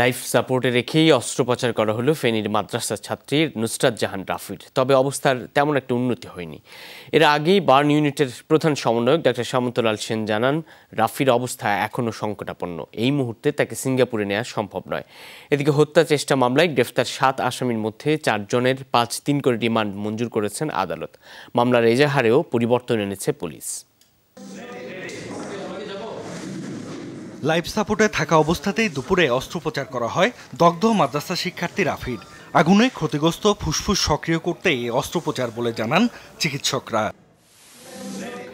Life সাপোর্টে রেখেই অস্ত্রোপচার করা হলো ফেনীর মাদ্রাসা ছাত্রী নুসরাত জাহান রাফির। তবে অবস্থার তেমন একটা উন্নতি হয়নি। এর আগেই বার্ন ইউনিটের প্রধান সমন্বয়ক ডাক্তার সামন্তলাল সেন জানান, রাফির অবস্থা এখনও সংকটাপন্ন। এই মুহূর্তে তাকে সিঙ্গাপুরে নেওয়া সম্ভব নয়। এদিকে হত্যা চেষ্টা মামলায় গ্রেফতার সাত আসামির মধ্যে চারজনের পাঁচ তিন করে রিমান্ড মঞ্জুর করেছেন আদালত। মামলার এজাহারেও পরিবর্তন এনেছে পুলিশ। লাইফ সাপোর্টে থাকা অবস্থাতেই দুপুরে অস্ত্রোপচার করা হয় দগ্ধ মাদ্রাসা শিক্ষার্থী রাফির আগুনে ক্ষতিগ্রস্ত ফুসফুস সক্রিয় করতে অস্ত্রোপচার বলে জানান চিকিৎসকরা।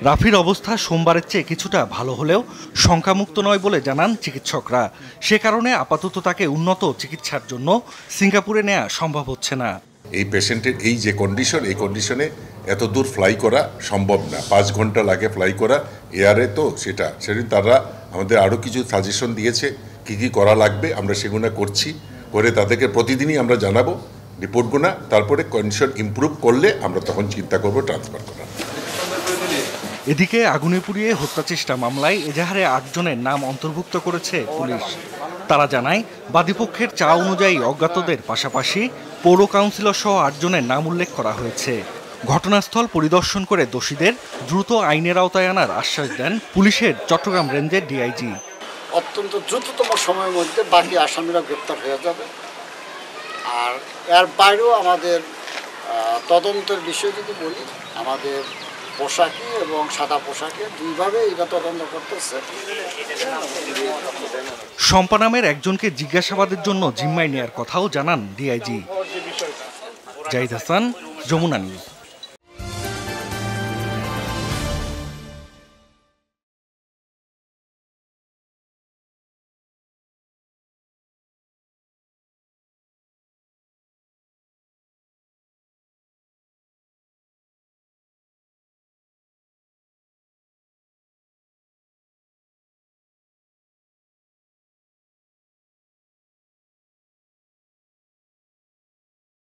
রাফির অবস্থা সোমবারের চেয়ে কিছুটা ভালো হলেও শঙ্কামুক্ত নয় বলে জানান চিকিৎসকরা। সে কারণে আপাতত তাকে উন্নত চিকিৎসার জন্য সিঙ্গাপুরে নেওয়া সম্ভব হচ্ছে না। এই পেশেন্টের এই যে কন্ডিশন এই কন্ডিশনে এত দূর ফ্লাই করা সম্ভব না। পাঁচ ঘণ্টা লাগে ফ্লাই করা। এয়ারে তো সেটা। সেদিন তারা আমাদের আরও কিছু সাজেশন দিয়েছে, কি কি করা লাগবে, আমরা সেগুলো করছি, করে তাদেরকে প্রতিদিনই আমরা জানাব রিপোর্টগুলো তারপরে কন্ডিশন ইমপ্রুভ করলে আমরা তখন চিন্তা করব ট্রান্সফার করার। এদিকে আগুনে পুড়িয়ে হত্যা চেষ্টা মামলায় এজাহারে আটজনের নাম অন্তর্ভুক্ত করেছে পুলিশ। তারা জানায়, বাদীপক্ষের চা অনুযায়ী অজ্ঞাতদের পাশাপাশি পৌর কাউন্সিলর সহ আটজনের নাম উল্লেখ করা হয়েছে। ঘটনাস্থল পরিদর্শন করে দোষীদের দ্রুত আইনের আওতায় আনার আশ্বাস দেন পুলিশের চট্টগ্রাম রেঞ্জের ডিআইজি। অত্যন্ত দ্রুততম সময়ের মধ্যে বাকি আসামিরা গ্রেপ্তার হয়ে যাবে। আর এর বাইরেও আমাদের তদন্তের বিষয়ে যদি বলি আমাদের পোশাকি এবং সাদা পোশাকে দুইভাবে এটা তদন্ত করতেছে। শম্পা নামের একজনকে জিজ্ঞাসাবাদের জন্য জিম্মায় নেয়ার কথাও জানান ডিআইজি। জাহিদ হাসান যমুনা নিউজ।